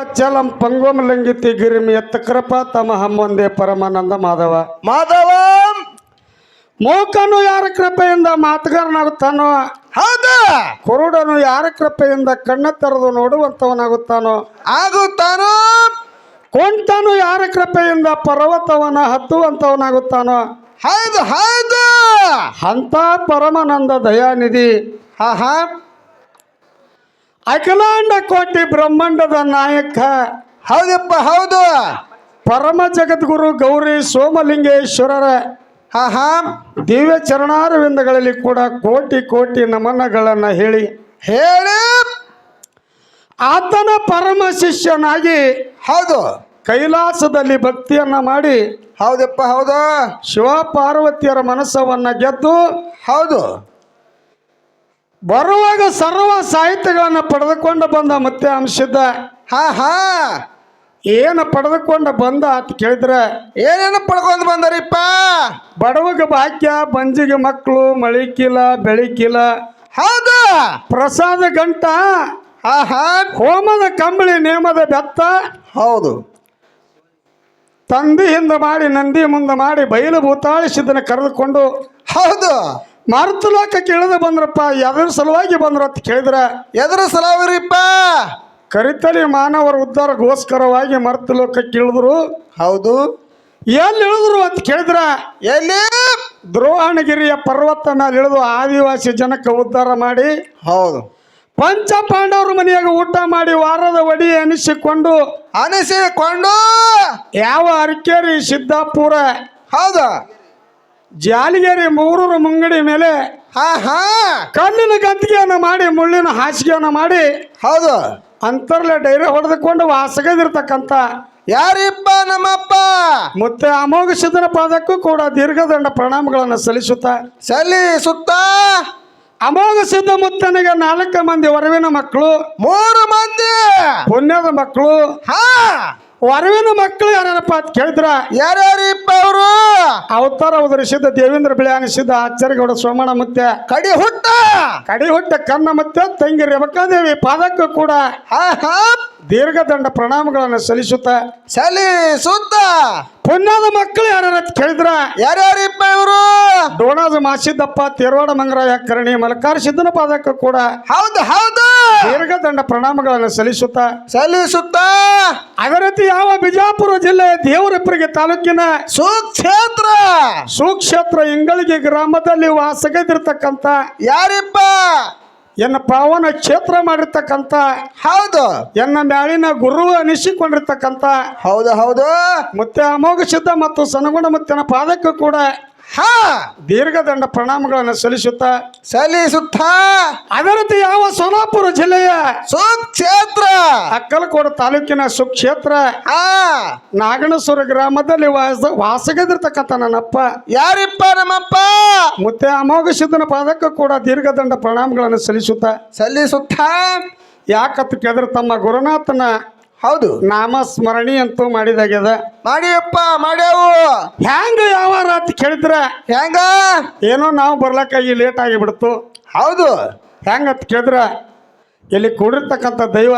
ಅಚ್ಚಲಂ ಪಂಗೋಮ ಲಂಗಿತಿ ಗಿರಿಮಿ ಎತ್ತ ಕೃಪ ತಮ ಹಮ್ಮೊಂದೇ ಪರಮಾನಂದ ಮಾಧವ. ಮಾಧವ! ಮೂಕನು ಯಾರ ಕೃಪೆಯಿಂದ ಮಾತುಗಾರನಾಗುತ್ತಾನೋ? ಹೌದು! ಕುರುಡನು ಯಾರ ಕೃಪೆಯಿಂದ ಕಣ್ಣ ತೆರೆದು ನೋಡುವಂತವನಾಗುತ್ತಾನೋ? ಆಗುತ್ತಾನೋ? ಕುಂಟನು ಯಾರ ಕೃಪೆಯಿಂದ ಪರ್ವತವನ ಹತ್ತುವಂತವನಾಗುತ್ತಾನೋ? ಹೌದು ಹೌದು! ಅಂತ ಪರಮಾನಂದ ದಯಾನಿಧಿ. ಹಾ ಹಾ ಅಖಿಲಾಂಡ ಕೋಟಿ ಬ್ರಹ್ಮಾಂಡದ ನಾಯಕ. ಹೌದಪ್ಪ ಹೌದು. ಪರಮ ಜಗದ್ಗುರು ಗೌರಿ ಸೋಮಲಿಂಗೇಶ್ವರರ ಹಾ ಹಾ ದಿವ್ಯ ಚರಣಾರವಿಂದಗಳಲ್ಲಿ ಕೂಡ ಕೋಟಿ ಕೋಟಿ ನಮನಗಳನ್ನು ಹೇಳಿ. ಹೇಳಿ. ಆತನ ಪರಮ ಶಿಷ್ಯನಾಗಿ ಹೌದು. ಕೈಲಾಸದಲ್ಲಿ ಭಕ್ತಿಯನ್ನ ಮಾಡಿ ಹೌದಪ್ಪ ಹೌದು. ಶಿವ ಪಾರ್ವತಿಯರ ಮನಸ್ಸವನ್ನ ಗೆದ್ದು ಹೌದು. ಬರುವಾಗ ಸರ್ವ ಸಾಹಿತ್ಯಗಳನ್ನು ಪಡೆದುಕೊಂಡು ಬಂದ ಮತ್ತೆ ಅಂಶದ ಹಾ ಹಾ. ಏನು ಪಡೆದುಕೊಂಡು ಬಂದ ಅಂತ ಕೇಳಿದ್ರೆ ಏನೇನು ಪಡ್ಕೊಂಡು ಬಂದರಿಪ್ಪ? ಬಡವಗ ಭಾಗ್ಯ ಬಂಜಿಗೆ ಮಕ್ಕಳು ಮಳಿಕಿಲ್ಲ ಬೆಳಿಕಿಲ ಹೌದು. ಪ್ರಸಾದ ಗಂಟ ಹಾ ಹಾ. ಹೋಮದ ಕಂಬಳಿ ನೇಮದ ಬೆತ್ತ ಹೌದು. ತಂದಿ ಹಿಂದೆ ಮಾಡಿ ನಂದಿ ಮುಂದೆ ಮಾಡಿ ಬಯಲು ಭೂತಾಳಿಸಿದ್ದನ್ನು ಕರೆದುಕೊಂಡು ಹೌದು. ಮರ್ತಲೋಕಕ್ಕೆ ಕೇಳಿದ ಬಂದ್ರಪ್ಪ ಎದ್ರ ಸಲುವಾಗಿ ಬಂದ್ರ ಅಂತ ಕೇಳಿದ್ರೆ? ಎದ್ರ ಸಲವರಿಪ್ಪ ಕರಿತಲಿ ಮಾನವರ ಉದ್ಧಾರಗೋಸ್ಕರವಾಗಿ ಮರ್ತಲೋಕಕ್ಕೆ ಕೇಳಿದ್ರು. ಹೌದು. ಎಲ್ಲಿ ಇಳಿದ್ರು ಅಂತ ಕೇಳಿದ್ರೆ? ಎಲ್ಲಿ? ದ್ರೋಹಣಗಿರಿಯ ಪರ್ವತ ಮೇಲೆ ಇಳಿದು ಆದಿವಾಸಿ ಜನಕ್ಕೆ ಉದ್ಧಾರ ಮಾಡಿ. ಹೌದು. ಪಂಚ ಪಾಂಡವರ ಮನೆಯಾಗ ಊಟ ಮಾಡಿ ವಾರದ ಒಡಿ ಅನಿಸಿಕೊಂಡು ಅನಿಸಿಕೊಂಡು. ಯಾವ ಅರಕೇರಿ ಸಿದ್ದಾಪುರ ಹೌದು. ಜಾಲಿಗೇರಿ ಮೂರೂರು ಮುಂಗಡಿ ಮೇಲೆ ಹಾ ಹಾ. ಕಣ್ಣಿನ ಗಂತಿಗೆಯನ್ನು ಮಾಡಿ ಮುಳ್ಳಿನ ಹಾಸಿಗೆಯನ್ನು ಮಾಡಿ ಹೌದು. ಅಂತರ್ಲೆ ಡೈರಿ ಹೊಡೆದುಕೊಂಡು ವಾಸಗದಿರ್ತಕ್ಕಂಥ ಯಾರಿಪ್ಪ ನಮ್ಮಪ್ಪ? ಮತ್ತೆ ಅಮೋಘ ಸಿದ್ಧನ ಪಾದಕ್ಕೂ ಕೂಡ ದೀರ್ಘದಂಡ ಪ್ರಣಾಮಗಳನ್ನು ಸಲ್ಲಿಸುತ್ತಾ ಸಲ್ಲಿಸುತ್ತಾ? ಸುತ್ತ ಅಮೋಘ ಸಿದ್ಧ ಮುತ್ತನಿಗೆ ನಾಲ್ಕು ಮಂದಿ ವರವಿನ ಮಕ್ಕಳು ಮೂರು ಮಂದಿ? ಪುಣ್ಯದ ಮಕ್ಕಳು ಹಾ. ವರವಿನ ಮಕ್ಕಳು ಯಾರಪ್ಪ ಅಂತ ಕೇಳಿದ್ರ? ಯಾರ್ಯಾರಿಪ್ಪ ಅವರು ಅವತಾರ ಉದರಿಸಿದ್ದ ದೇವೇಂದ್ರ ಬಿಳಿಯಾನಿಸಿದ ಆಚಾರ್ಯಗೌಡ ಸೋಮಣ್ಣ ಮತ್ತೆ ಕಡಿ ಹುಟ್ಟ ಕಡಿ ಹುಟ್ಟ ಕನ್ನ ಮತ್ತೆ ತಂಗಿ ರೇವಕಾದೇವಿ ಪಾದಕ್ಕೂ ಕೂಡ ದೀರ್ಘದಂಡ ಪ್ರಣಾಮಗಳನ್ನು ಸಲ್ಲಿಸುತ್ತ. ಸಲ್ಲಿಸುತ್ತ! ಸುತ್ತ ಪುಣ್ಯದ ಮಕ್ಕಳು ಯಾರ ಅಂತ ಕೇಳಿದ್ರ? ಯಾರ್ಯಾರಿಪ್ಪ ಇವರು ಡೋಣಾಜ ಮಾಸಿದ್ದಪ್ಪ ತೇರ್ವಾಡ ಮಂಗರಾಯ ಕರಣಿ ಮಲಕಾರ ಸಿದ್ದನ ಪಾದಕ್ಕೂ ಕೂಡ ಹೌದು ಹೌದು! ದೀರ್ಘದಂಡ ಪ್ರಣಾಮಗಳನ್ನು ಸಲ್ಲಿಸುತ್ತಾ. ಸಲಿ ಸುತ್ತ ಅದೇ ರೀತಿ ಯಾವ ಬಿಜಾಪುರ ಜಿಲ್ಲೆ ದೇವರಪ್ಪರಿಗೆ ತಾಲೂಕಿನ ಸುಕ್ಷೇತ್ರ? ಸುಕ್ಷೇತ್ರ ಇಂಗಳಿಗೆ ಗ್ರಾಮದಲ್ಲಿ ವಾಸಗದಿರ್ತಕ್ಕಂಥ ಯಾರಿಪ್ಪ? ಎನ್ನ ಪಾವನ ಕ್ಷೇತ್ರ ಮಾಡಿರ್ತಕ್ಕಂಥ ಹೌದು. ಎನ್ನ ಮ್ಯಾಳಿನ ಗುರು ಅನಿಸಿಕೊಂಡಿರ್ತಕ್ಕಂಥ ಹೌದು ಹೌದು. ಮತ್ತೆ ಅಮೋಘ ಸಿದ್ಧ ಮತ್ತು ಸನಗುಣ ಮುತ್ತಿನ ಪಾದಕ್ಕೂ ಕೂಡ ಹಾ. ದೀರ್ಘದಂಡ ಪ್ರಣಾಮಗಳನ್ನು ಸಲ್ಲಿಸುತ್ತಾ ಸಲ್ಲಿಸುತ್ತಾ ಅದರಂತೆ ಅದೇ ರೀತಿ ಯಾವ ಸೋಲಾಪುರ ಜಿಲ್ಲೆಯ ಸುಕ್ಷೇತ್ರ. ಅಕ್ಕಲಕೋಡು ತಾಲೂಕಿನ ಸುಕ್ಷೇತ್ರ. ಆ ನಾಗಣಸೂರ ಗ್ರಾಮದಲ್ಲಿ ವಾಸ ವಾಸಗದಿರ್ತಕ್ಕಂಥ ನನ್ನಪ್ಪ. ಯಾರಿಪ್ಪ ನಮ್ಮಪ್ಪ? ಮುತ್ತೆ ಅಮೋಘ ಸಿದ್ಧನ ಪಾದಕ್ಕೂ ಕೂಡ ದೀರ್ಘದಂಡ ಪ್ರಣಾಮಗಳನ್ನು ಸಲ್ಲಿಸುತ್ತಾ. ಸಲ್ಲಿಸುತ್ತಾ. ಸುತ್ತ ಯಾಕತ್ ಕೇಳಿದ್ರೆ ತಮ್ಮ ಗುರುನಾಥನ ಹೌದು. ನಾಮ ಸ್ಮರಣಿ ಅಂತೂ ಮಾಡಿದಾಗ್ಯದ. ಮಾಡಿಯಪ್ಪ ಮಾಡ್ಯಾವು. ಹ್ಯಾಂಗ ಯಾವ ರಾತ್ರಿ ಕೇಳಿದ್ರ? ಹೆಂಗ? ಏನೋ ನಾವು ಬರ್ಲಕ್ಕಾಗಿ ಲೇಟ್ ಆಗಿಬಿಡ್ತು. ಹೌದು. ಹೆಂಗಂತ ಕೇಳಿದ್ರ? ಇಲ್ಲಿ ಕೂಡಿರ್ತಕ್ಕಂಥ ದೈವ.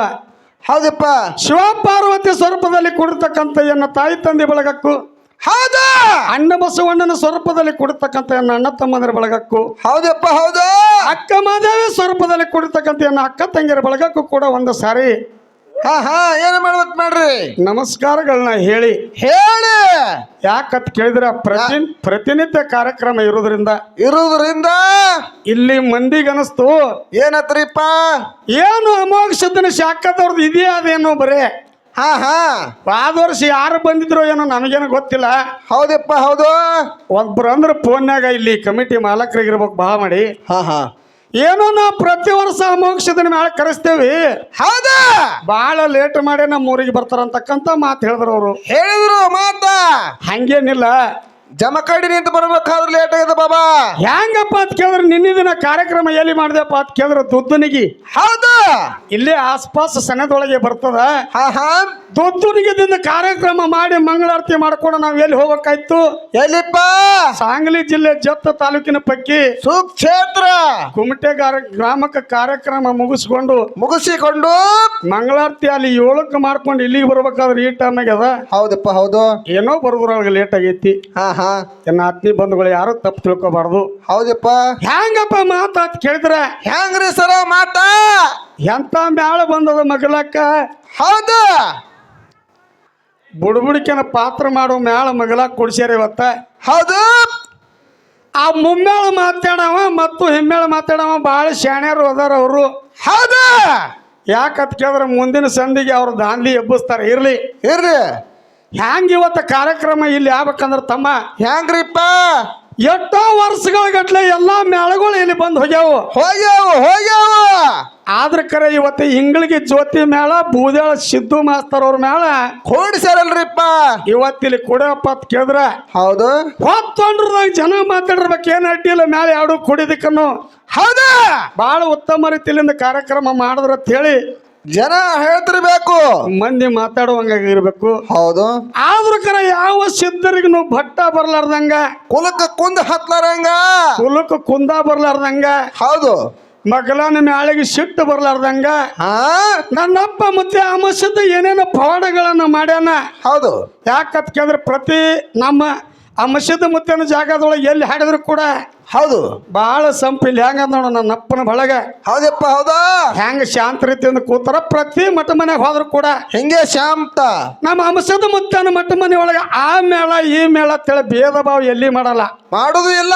ಹೌದಪ್ಪ. ಶಿವ ಪಾರ್ವತಿ ಸ್ವರೂಪದಲ್ಲಿ ಕೂಡಿರ್ತಕ್ಕಂಥ ಎನ್ನ ತಾಯಿ ತಂದೆ ಬಳಗಕ್ಕೂ. ಹೌದು. ಅಣ್ಣ ಬಸವಣ್ಣನ ಸ್ವರೂಪದಲ್ಲಿ ಕೂಡಿರ್ತಕ್ಕಂಥ ಎನ್ನ ಅಣ್ಣ ತಮ್ಮಂದಿರ ಬಳಗಕ್ಕೂ. ಹೌದಪ್ಪ ಹೌದು. ಅಕ್ಕ ಮಾದೇವಿ ಸ್ವರೂಪದಲ್ಲಿ ಕೂಡಿರ್ತಕ್ಕಂಥ ಎನ್ನ ಅಕ್ಕ ತಂಗಿಯರ ಬಳಗಕ್ಕೂ ಕೂಡ ಒಂದು ಸಾರಿ. ಹಾ ಹಾ ಏನು ಮಾಡ್ಬೇಕು ಮಾಡ್ರಿ? ನಮಸ್ಕಾರಗಳನ್ನ ಹೇಳಿ. ಹೇಳಿ! ಯಾಕಂತ ಕೇಳಿದ್ರ? ಪ್ರತಿ ಪ್ರತಿನಿತ್ಯ ಕಾರ್ಯಕ್ರಮ ಇರೋದ್ರಿಂದ. ಇರುವುದರಿಂದ ಇಲ್ಲಿ ಮಂದಿಗನಸ್ತು. ಏನತ್ರಿಪ್ಪ? ಏನು ಅಮೋಘ ಸಿದ್ಧನ ಶಾಖದವ್ರದ್ದು ಇದೆಯಾ ಅದೇನು ಬರೇ? ಹಾ ಹಾ. ಆದ ವರ್ಷ ಯಾರು ಬಂದಿದ್ರು ಏನೋ ನಮಗೇನು ಗೊತ್ತಿಲ್ಲ. ಹೌದಪ್ಪ ಹೌದು. ಒಬ್ರು ಅಂದ್ರೆ ಫೋನ್ಯಾಗ ಇಲ್ಲಿ ಕಮಿಟಿ ಮಾಲಕರಿಗಿರ್ಬೇಕು ಬಾ ಮಾಡಿ. ಹಾ ಹಾ. ಏನೋ ನಾವು ಪ್ರತಿ ವರ್ಷ ಅಮೋಘ ಮೇಲೆ ಕರೆಸ್ತೇವಿ. ಹೌದಾ? ಬಹಳ ಲೇಟ್ ಮಾಡಿ ನಮ್ಮ ಊರಿಗೆ ಬರ್ತಾರಂತಕ್ಕಂತ ಮಾತು ಹೇಳಿದ್ರು ಅವರು. ಹೇಳಿದ್ರು ಮಾತ? ಹಂಗೇನಿಲ್ಲ. ಜಮಕಡಿ ನಿಂತು ಬರ್ಬೇಕಾದ್ರೆ ಲೇಟ್ ಆಗಿದೆ ಬಾಬಾ. ಹೆಂಗಪ್ಪ ಅಂತ ನಿನ್ನ ದಿನ ಕಾರ್ಯಕ್ರಮ ಎಲ್ಲಿ ಮಾಡಿದೆಪ್ಪ ಅಂತ ಕೇಳಿದ್ರೆ ದುದ್ದನಿಗಿ. ಹೌದು. ಇಲ್ಲೇ ಆಸ್ಪಾಸ್ ಸನದೊಳಗೆ ಬರ್ತದ. ಹಾ ಹಾ. ದುದ್ದನಿಗದಿಂದ ಕಾರ್ಯಕ್ರಮ ಮಾಡಿ ಮಂಗಳಾರತಿ ಮಾಡ್ಕೊಂಡು ನಾವು ಎಲ್ಲಿ ಹೋಗ್ಬೇಕಾಯ್ತು? ಎಲ್ಲಿಪ್ಪ? ಸಾಂಗ್ಲಿ ಜಿಲ್ಲೆ ಜತ್ತ ತಾಲೂಕಿನ ಪಕ್ಕಿ. ಸುಕ್ಷೇತ್ರ. ಕುಮಟೆ ಗಾರ- ಗ್ರಾಮಕ್ಕೆ ಕಾರ್ಯಕ್ರಮ ಮುಗಿಸ್ಕೊಂಡು ಮುಗಿಸಿಕೊಂಡು ಮಂಗಳಾರತಿ ಅಲ್ಲಿ ಏಳಕ್ಕೆ ಮಾಡ್ಕೊಂಡು ಇಲ್ಲಿಗೆ ಬರ್ಬೇಕಾದ್ರೆ ಈ ಟೈಮ್ ಆಗ್ಯದ ಹೌದಪ್ಪ ಹೌದು. ಏನೋ ಬರೋದ್ರೊಳಗೆ ಲೇಟ್ ಆಗೈತಿ. ಹಾ ಹಾ. ನನ್ನ ಆತ್ಮೀಯ ಬಂಧುಗಳು ಯಾರು ತಪ್ಪು ತಿಳ್ಕೊಬಾರ್ದು. ಹೌದಪ್ಪ. ಹೆಂಗಪ್ಪ ಮಾತಾತ್ ಕೇಳಿದ್ರೆ ಹೆಂಗ್ರಿ ಸರ ಮಾತ? ಎಂತ ಮ್ಯಾಳ ಬಂದದ ಮಗಲಕ್ಕ? ಹೌದು. ಬುಡ್ಬುಡಿಕೆನ ಪಾತ್ರ ಮಾಡೋ ಮ್ಯಾಳ ಮಗಳ ಕೊಡ್ಸ್ಯಾರ ಇವತ್ತ. ಹೌದು. ಆ ಮುಮ್ಮೇಳ ಮಾತಾಡವ ಮತ್ತು ಹಿಮ್ಮೇಳ ಮಾತಾಡವ ಭಾಳ ಶಾಣ್ಯರು ಅದಾರ ಅವರು. ಹೌದು. ಯಾಕತ್ ಕೇಳಿದ್ರೆ ಮುಂದಿನ ಸಂಧಿಗೆ ಅವ್ರು ದಾಂಧಿ ಎಬ್ಬಿಸ್ತಾರೆ ಇರ್ಲಿ. ಇರ್ರಿ. ಹ್ಯಾಂಗ ಇವತ್ತ ಕಾರ್ಯಕ್ರಮ ಇಲ್ಲಿ ಆಗ್ಬೇಕಂದ್ರೆ ತಮ್ಮ? ಹೆಂಗ್ರಿಪ್ಪ ಎಷ್ಟೋ ವರ್ಷಗಳ ಗಟ್ಲೆ ಎಲ್ಲಾ ಮೇಳಗಳು ಇಲ್ಲಿ ಬಂದು ಹೋಗ್ಯಾವು. ಹೋಗ್ಯಾವ ಹೋಗ್ಯಾವ. ಆದ್ರ ಕರೆ ಇವತ್ತು ಇಂಗ್ಳಿಗೆ ಜ್ಯೋತಿ ಮೇಳ ಬೂದ್ಯಾಳ ಸಿದ್ದು ಮಾಸ್ತರ್ ಅವ್ರ ಮೇಳ. ಕೂಡಿಸ್ಯಾರಲ್ರಿಪ್ಪ. ಇವತ್ತಿಲ್ಲಿ ಕುಡಿಯಪ್ಪ ಅಂತ ಕೇಳಿದ್ರ. ಹೌದು. ಹೊತ್ತೊಂಡ್ರದಾಗ ಜನ ಮಾತಾಡಿರ್ಬೇಕು ಏನ್ ಅಡ್ಡಿಲ್ಲ ಮೇಲೆ ಯಾವ್ದು ಕುಡಿದಕ್ಕನ್ನು. ಹೌದಾ. ಬಹಳ ಉತ್ತಮ ರೀತಿಯಿಂದ ಕಾರ್ಯಕ್ರಮ ಮಾಡಿದ್ರ ಅಂತ ಹೇಳಿ ಜನ ಹೇಳ್ತಿರ್ಬೇಕು. ಮಂದಿ ಮಾತಾಡುವಂಗಾಗಿರ್ಬೇಕು. ಹೌದು. ಆದ್ರ ಕರ ಯಾವ ಸಿದ್ಧರಿಗೂ ಭಟ್ಟ ಬರ್ಲಾರ್ದಂಗ? ಕುಲಕ್ಕ ಕುಂದ ಹತ್ಲಾರಂಗ. ಕುಲಕ್ಕೆ ಕುಂದ ಬರ್ಲಾರ್ದಂಗ. ಹೌದು. ಮಗಲಾನ ಮ್ಯಾಳಿಗೆ ಸಿಟ್ಟು ಬರ್ಲಾರ್ದಂಗ. ನನ್ನಪ್ಪ ಮತ್ತೆ ಅಮಸದ ಏನೇನೋ ಪವಾಡಗಳನ್ನ ಮಾಡ್ಯಾನ. ಹೌದು. ಯಾಕತ್ ಕೇಳಿದ್ರೆ ಪ್ರತಿ ನಮ್ಮ ಆ ಮಸೀದ್ ಮುತ್ತೇನ ಜಾಗದೊಳಗೆ ಎಲ್ಲಿ ಹಾಡಿದ್ರು ಕೂಡ ಹೌದು. ಬಹಳ ಸಂಪಿಲ್ ಹೆಂಗ ನೋಡ ನನ್ನ ಅಪ್ಪನ ಬಳಗ. ಹೌದಪ್ಪ ಹೌದಾ? ಹೆಂಗ ಶಾಂತ ರೀತಿಯಿಂದ ಕೂತಾರ ಪ್ರತಿ ಮಠ ಮನೆಗೆ ಹೋದ್ರು ಕೂಡ. ಹಿಂಗೆ ಶಾಂತ? ನಮ್ಮ ಅಂಶದ ಮುತ್ತನ ಮಠ ಮನೆ ಒಳಗೆ ಆ ಮೇಳ ಈ ಮೇಳ ಅಂತೇಳಿ ಭೇದ ಭಾವ ಎಲ್ಲಿ ಮಾಡಲ್ಲ. ಮಾಡುದು ಇಲ್ಲ.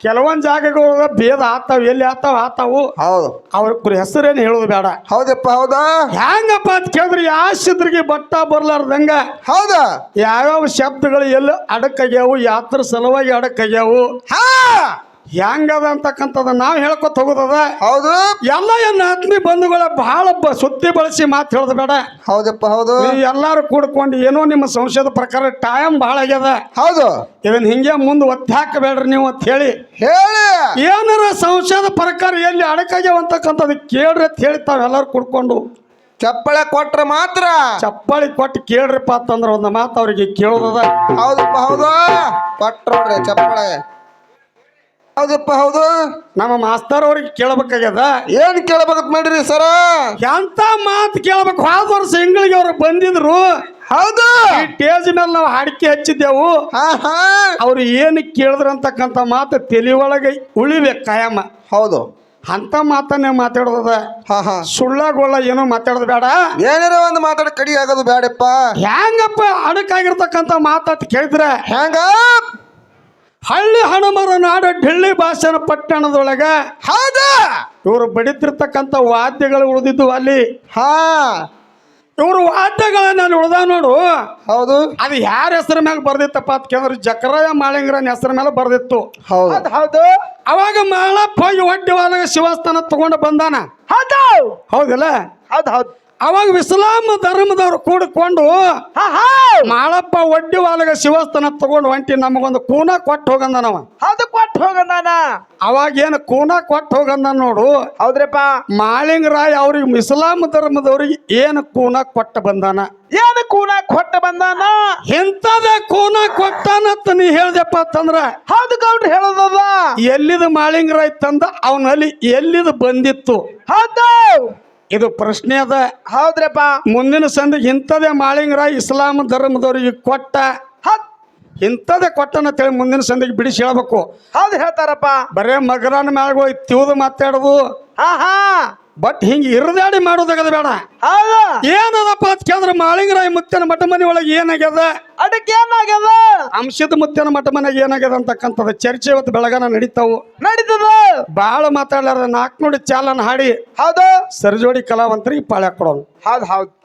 ಕೆಲವೊಂದು ಜಾಗಗಳ ಭೇದ ಆಗ್ತಾವ ಎಲ್ಲಿ ಆಗ್ತಾವ ಆತಾವು ಹೌದು. ಅವ್ರ ಹೆಸರೇನು ಹೇಳೋದು ಬೇಡ. ಹೌದಪ್ಪ ಹೌದಾ? ಹೆಂಗಪ್ಪ ಅಂತ ಕೇಳಿದ್ರೆ ಯಾವ ಸಿದ್ರಿಗೆ ಬಟ್ಟ ಬರ್ಲಾರ್ದಂಗ? ಹೌದಾ? ಯಾವ್ಯಾವ ಶಬ್ದಗಳು ಎಲ್ಲ ಅಡಕಾಗ್ಯಾವು ಯಾತ್ರ ಸಲುವಾಗಿ ಅಡಕಾಗ್ಯಾವು ಹಾ! ಹೆಂಗದ ಅಂತಕ್ಕಂಥದ್ದು ನಾವು ಹೇಳ್ಕೊತ ಹೋಗುದದ? ಹೌದು. ಎಲ್ಲ ಎನ್ನ ಆತ್ಮೀಯ ಬಂಧುಗಳ ಬಹಳ ಬ- ಸುತ್ತಿ ಬಳಸಿ ಮಾತು ಹೇಳೋದು ಬೇಡ. ಹೌದಪ್ಪ ಹೌದು. ಎಲ್ಲರೂ ಕೂಡ್ಕೊಂಡು ಏನೋ ನಿಮ್ಮ ಸಂಶಯದ ಪ್ರಕಾರ ಟೈಮ್ ಬಹಳ ಆಗ್ಯದ. ಹೌದು. ಇದನ್ನ ಹಿಂಗೆ ಮುಂದೆ ಒತ್ತಿ ಹಾಕಬೇಡ್ರಿ ನೀವು ಅಂತ ಹೇಳಿ. ಹೇಳಿ. ಏನಾರ ಸಂಶಯದ ಪ್ರಕಾರ ಎಲ್ಲಿ ಅಡಕಾಗ್ಯಾವ ಅಂತಕ್ಕಂಥದ್ದು ಕೇಳ್ರಿ ಅಂತ ಹೇಳಿ ತಾವೆಲ್ಲರೂ ಕೂಡ್ಕೊಂಡು. ಚಪ್ಪಳೆ ಕೊಟ್ರೆ ಮಾತ್ರ. ಚಪ್ಪಳಿ ಕೊಟ್ಟು ಕೇಳ್ರಿಪ್ಪ ಅಂತಂದ್ರೆ ಒಂದು ಮಾತು ಅವ್ರಿಗೆ ಕೇಳೋದದ. ಹೌದಪ್ಪ ಹೌದು. ಕೊಟ್ರ ನೋಡ್ರಿ ಚಪ್ಪಳೆ. ಹೌದಪ್ಪ ಹೌದು? ನಮ್ಮ ಮಾಸ್ತರ್ ಅವ್ರಿಗೆ ಕೇಳಬೇಕಾಗ್ಯದ? ಏನ್ ಕೇಳ್ಬೇಕಂತ ಮಾಡಿರಿ ಸರ? ಎಂತ ಮಾತು ಕೇಳಬೇಕು? ಹೋದ ವರ್ಷ ಹಿಂಗಳಿಗೆ ಅವ್ರು ಬಂದಿದ್ರು. ಹೌದು. ಈ ಟೇಜ್ ಮೇಲೆ ನಾವು ಹಾಡಿಕೆ ಹಚ್ಚಿದ್ದೆವು. ಹಾ ಹಾ. ಅವ್ರು ಏನು ಕೇಳಿದ್ರು ಅಂತಕ್ಕಂಥ ಮಾತು ತಲೆ ಒಳಗೆ ಉಳಿಬೇಕು ಕಾಯಮ್ಮ ಹೌದು. ಅಂತ ಮಾತನ್ನೇ ಮಾತಾಡೋದ ಹಾ ಹಾ. ಸುಳ್ಳಗೊಳ್ಳ ಏನೋ ಮಾತಾಡೋದು ಬೇಡ. ಏನಾರ ಒಂದು ಮಾತಾಡ ಕಡಿ ಆಗೋದು ಬೇಡಪ್ಪ ಹೆಂಗಪ್ಪ ಅಡಕಾಗಿರ್ತಕ್ಕಂಥ ಮಾತಾತ್ ಕೇಳಿದ್ರೆ? ಹೆಂಗ ಹಳ್ಳಿ ಹಣಮರ ನಾಡ ಢಿಳ್ಳಿ ಭಾಷಣ ಪಟ್ಟಣದೊಳಗ ಹೌದ? ಇವರು ಬಡಿತಿರ್ತಕ್ಕಂಥ ವಾದ್ಯಗಳು ಉಳಿದಿದ್ದು ಅಲ್ಲಿ. ಹಾ. ಇವರು ವಾದ್ಯಗಳನ್ನ ಅಲ್ಲಿ ಉಳ್ದ ನೋಡು. ಹೌದು. ಅದು ಯಾರ ಹೆಸರ ಮೇಲೆ ಬರ್ದಿತ್ತಪ್ಪ ಅಂತ ಕೇಳಿದ್ರೆ ಜಕರಾಯ ಮಾಳಿಂಗರನ ಹೆಸರ ಮೇಲೆ ಬರ್ದಿತ್ತು. ಹೌದು. ಹೌದು. ಅವಾಗ ಮಾಳಪ್ಪ ಹೋಗಿ ಒಡ್ಡಿ ಒಳಗೆ ಶಿವಸ್ಥಾನ ತಗೊಂಡು ಬಂದಾನ. ಹೌದು. ಹೌದಲ್ಲ? ಹೌದು ಹೌದು. ಅವಾಗ ಇಸ್ಲಾಂ ಧರ್ಮದವ್ರು ಕೂಡಿಕೊಂಡು ಮಾಳಪ್ಪ ಒಡ್ಡಿ ಒಳಗೆ ಶಿವಸ್ಥಾನ ತಗೊಂಡು ಹೊಂಟಿ ನಮಗೊಂದು ಕೂನ ಕೊಟ್ಟು ಹೋಗಂದನವ ಅದು ಕೊಟ್ಟು ಹೋಗಂದಾನ. ಅವಾಗ ಏನು ಕೂನ ಕೊಟ್ಟು ಹೋಗಂದ ನೋಡು. ಹೌದ್ರಪ್ಪ. ಮಾಳಿಂಗರಾಯ ಅವ್ರಿಗೆ ಇಸ್ಲಾಂ ಧರ್ಮದವ್ರಿಗೆ ಏನು ಕೂನ ಕೊಟ್ಟ ಬಂದಾನ? ಏನು ಕೂನ ಕೊಟ್ಟ ಬಂದಾನ? ಎಂತದ ಕೂನ ಕೊಟ್ಟಾನಂತ ನೀ ಹೇಳ್ದಪ್ಪ ಅಂತಂದ್ರ ಹೌದು ಗೌಡ್ರು ಹೇಳೋದದ. ಎಲ್ಲಿದ ಮಾಳಿಂಗರಾಯ್ ತಂದ ಅವನಲ್ಲಿ ಎಲ್ಲಿದ ಬಂದಿತ್ತು? ಹೌದು. ಇದು ಪ್ರಶ್ನೆ ಅದ. ಹೌದ್ರಪ್ಪ. ಮುಂದಿನ ಸಂದಿಗೆ ಇಂಥದೇ ಮಾಳಿಂಗರ ಇಸ್ಲಾಂ ಧರ್ಮದವ್ರಿಗೆ ಕೊಟ್ಟ ಇಂಥದೇ ಕೊಟ್ಟನ ತಿಳಿ ಮುಂದಿನ ಸಂದಿಗೆ ಬಿಡಿಸಿ ಹೇಳ್ಬೇಕು. ಹೌದು ಹೇಳ್ತಾರಪ್ಪ. ಬರೇ ಮಗರನ ಮ್ಯಾಗ ಹೋಗಿ ತಿವ್ದು ಮಾತಾಡೋದು. ಹಾ ಹಾ ಬಟ್ ಹಿಂಗೆ ಇರದಾಡಿ ಮಾಡೋದಾಗದ ಬೇಡ. ಹೌದು. ಏನದಪ್ಪ ಅಂತ ಕೇಳಿದ್ರೆ ಮಾಳಿಂಗರಾಯ ಮುತ್ತನ ಮಠ ಮನೆ ಒಳಗೆ ಏನಾಗ್ಯದ? ಅದಕ್ಕೆ ಏನಾಗ್ಯದ? ಅಂಶದ ಮುತ್ತನ ಮಠ ಮನೆಗೆ ಏನಾಗ್ಯದ ಅಂತಕ್ಕಂಥದ್ದು ಚರ್ಚೆ ಇವತ್ತು ಬೆಳಗನ ನಡೀತಾವು. ನಡೀತದ. ಬಹಳ ಮಾತಾಡ್ಲಾರ ನಾಲ್ಕು ನೋಡಿ ಚಾಲನ ಹಾಡಿ. ಹೌದು. ಸರ್ಜೋಡಿ ಕಲಾವಂತರಿಗೆ ಪಾಳ್ಯ ಕೊಡೋನು. ಹೌದು ಹೌದು.